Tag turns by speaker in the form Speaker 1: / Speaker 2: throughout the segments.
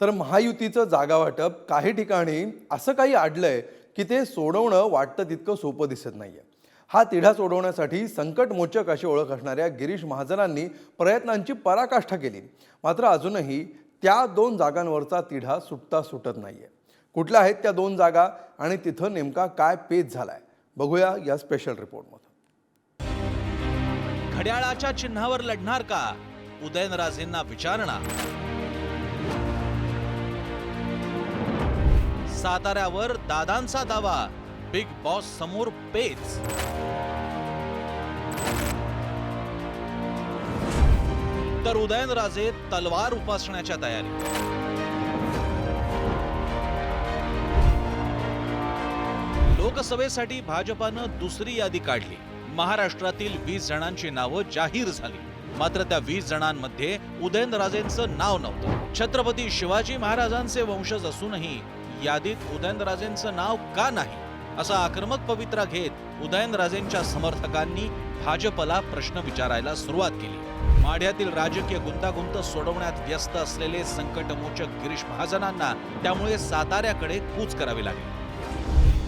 Speaker 1: तर महायुतीचं जागा वाटप काही ठिकाणी असं काही आडलंय की ते सोडवणं वाटतं तितकं सोपं दिसत नाहीये. हा तिढा सोडवण्यासाठी संकटमोचक अशी ओळख असणाऱ्या गिरीश महाजनांनी प्रयत्नांची पराकाष्ठा केली. मात्र अजूनही त्या दोन जागांवरचा तिढा सुटता सुटत नाहीये. कुठल्या आहेत त्या दोन जागा आणि तिथं नेमका काय पेच झालाय? बघूया या स्पेशल रिपोर्टमध्ये
Speaker 2: घड्याळाच्या चिन्हावर लढणार का? उदयनराजेंना विचारणा. साताऱ्यावर दादांचा दावा. बिग बॉस समोर पेच. तर उदयनराजे तलवार उपासण्याच्या तयारी. लोकसभेसाठी भाजपानं दुसरी यादी काढली. महाराष्ट्रातील वीस जणांची नावं जाहीर झाली. मात्र त्या वीस जणांमध्ये उदयनराजेंचं नाव नव्हतं. छत्रपती शिवाजी महाराजांचे वंशज असूनही यादीत उदयनराजेंचं नाव का नाही असा आक्रमक पवित्रा घेत उदयनराजेंच्या समर्थकांनी भाजपला प्रश्न विचारायला सुरुवात केली. माढ्यातील राजकीय गुंतागुंत सोडवण्यात व्यस्त असलेले संकटमोचक गिरीश महाजनांना त्यामुळे साताऱ्याकडे कूच करावी लागली.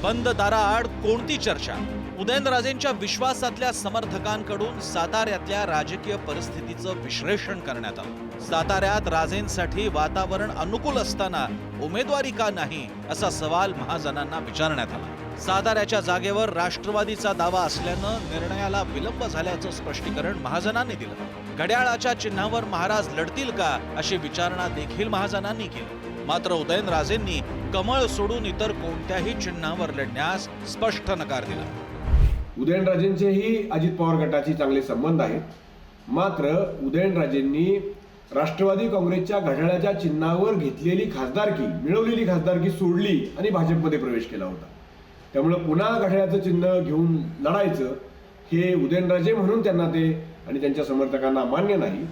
Speaker 2: बंद दाराआड कोणती चर्चा? उदयनराजेंच्या विश्वासातल्या समर्थकांकडून साताऱ्यातल्या राजकीय परिस्थितीचं विश्लेषण करण्यात आलं. साताऱ्यात राजेंसाठी वातावरण अनुकूल असताना उमेदवारी का नाही असा सवाल महाजनांना विचारण्यात आला. साताऱ्याच्या जागेवर राष्ट्रवादीचा दावा असल्यानं निर्णयाला विलंब झाल्याचं स्पष्टीकरण महाजनांनी दिलं. घड्याळाच्या चिन्हावर महाराज लढतील का अशी विचारणा देखील महाजनांनी केली. मात्र उदयनराजेंनी कमळ सोडून इतर कोणत्याही चिन्हावर लढण्यास स्पष्ट नकार दिला.
Speaker 3: उदयनराजेंचेही अजित पवार गटाशी चांगले संबंध आहेत. मात्र उदयनराजेंनी राष्ट्रवादी काँग्रेसच्या घड्याळाच्या चिन्हावर घेतलेली खासदारकी मिळवलेली खासदारकी सोडली आणि भाजपमध्ये प्रवेश केला होता. त्यामुळं पुन्हा घड्याळाचं चिन्ह घेऊन लढायचं हे उदयनराजे म्हणून त्यांना ते आणि त्यांच्या समर्थकांना मान्य नाही.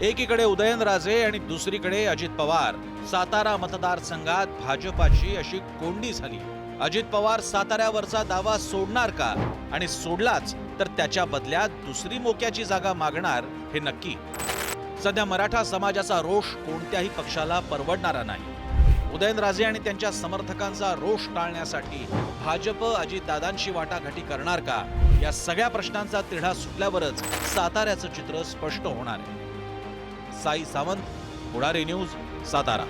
Speaker 2: एकीकडे उदयनराजे आणि दुसरीकडे अजित पवार. सातारा मतदारसंघात भाजपाची अशी कोंडी झाली. अजित पवार साताऱ्यावरचा दावा सोडणार का? आणि सोडलाच तर त्याच्या बदल्यात दुसरी मोक्याची जागा मागणार हे नक्की. सध्या मराठा समाजाचा रोष कोणत्याही पक्षाला परवडणारा नाही. उदयनराजे आणि त्यांच्या समर्थकांचा रोष टाळण्यासाठी भाजप अजितदादांशी वाटाघाटी करणार का? या सगळ्या प्रश्नांचा तिढा सुटल्यावरच साताऱ्याचं चित्र स्पष्ट होणार आहे. साई सावंत पुढारी न्यूज सातारा.